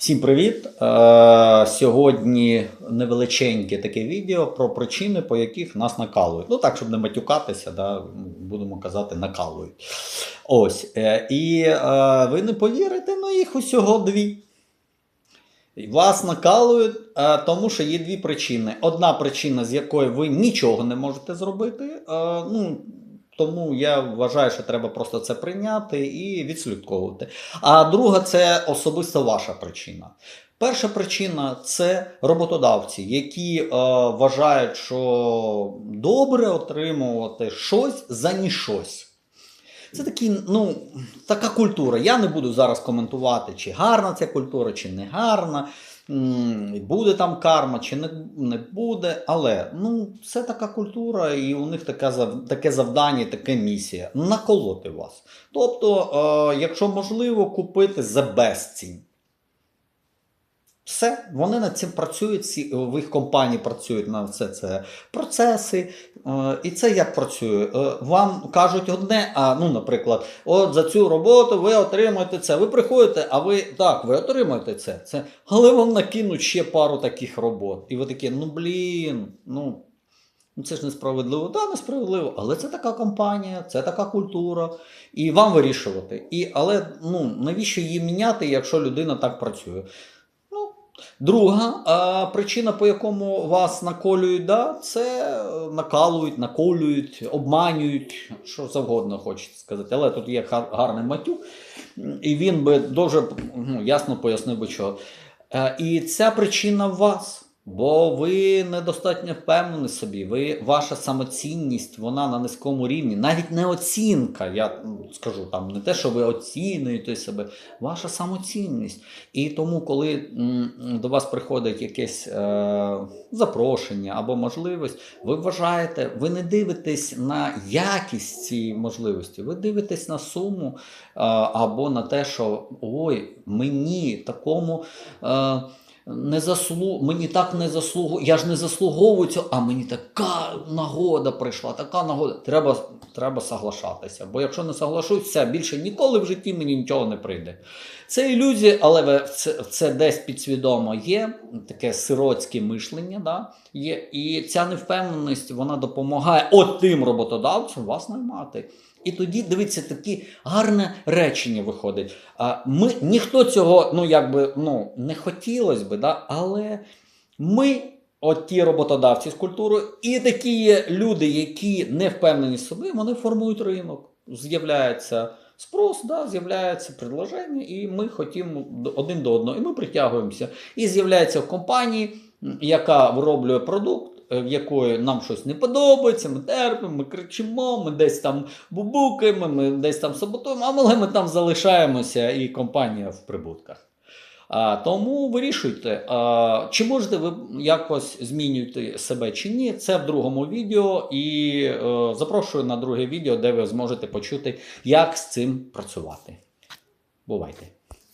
Всім привіт! Е, сьогодні невеличеньке таке відео про причини, по яких нас накалують. Ну так, щоб не матюкатися, да, будемо казати, накалують. Ось. Е, і е, ви не повірите, ну їх усього дві. Вас накалують, тому що є дві причини. Одна причина, з якої ви нічого не можете зробити. ну, тому я вважаю, що треба просто це прийняти і відслідковувати. А друга це особисто ваша причина. Перша причина це роботодавці, які е, вважають, що добре отримувати щось за нішось. Це такі, ну, така культура. Я не буду зараз коментувати, чи гарна ця культура, чи не гарна. Буде там карма, чи не, не буде. Але ну, це така культура, і у них таке, таке завдання, така місія наколоти вас. Тобто, е, якщо можливо, купити за безцінь. Все, вони над цим працюють, всі, в їх компанії працюють на все це процеси. Е, І це як працює? Е, Вам кажуть одне, а ну, наприклад, от за цю роботу ви отримаєте це. Ви приходите, а ви так, ви отримаєте це. це. Але вам накинуть ще пару таких робот. І ви такі, ну блін, ну. Ну, це ж несправедливо. Так, да, несправедливо, але це така компанія, це така культура, і вам вирішувати. І, але ну, навіщо її міняти, якщо людина так працює? Друга а, причина, по якому вас наколюють, да, це е, накалують, наколюють, обманюють, що завгодно хочеться сказати. Але тут є гар- гарний матюк, і він би дуже ну, ясно пояснив би чого. Е, І ця причина в вас. Бо ви недостатньо впевнені собі, ви, ваша самоцінність, вона на низькому рівні. Навіть не оцінка, я ну, скажу там, не те, що ви оцінюєте себе, ваша самоцінність. І тому, коли до вас приходить якесь е, запрошення або можливість, ви вважаєте, ви не дивитесь на якість цієї можливості, ви дивитесь на суму е, або на те, що ой, мені такому. Е, не заслу... мені так не заслугу... я ж не заслуговую цього, а мені така нагода прийшла, така нагода. Треба, треба соглашатися. Бо якщо не соглашусь, все, більше ніколи в житті мені нічого не прийде. Це ілюзія, але це, це десь підсвідомо є, таке сироцьке мишлення, да? є. І ця невпевненість вона допомагає от тим роботодавцям вас наймати. І тоді дивіться, таке гарне речення виходить. Ми ніхто цього, ну якби ну не хотілося би, да? але ми, от ті роботодавці з культурою, і такі люди, які не впевнені в собі, вони формують ринок. З'являється спрос, да, з'являється предложення, і ми хотімо один до одного, і ми притягуємося. І з'являється в компанії, яка вироблює продукт. Е, В якої нам щось не подобається, ми терпимо, ми кричимо, ми десь там бубукаємо, ми десь там саботуємо, але ми там залишаємося і компанія в прибутках. А, тому вирішуйте, а, чи можете ви якось змінювати себе чи ні. Це в другому відео. І е, запрошую на друге відео, де ви зможете почути, як з цим працювати. Бувайте!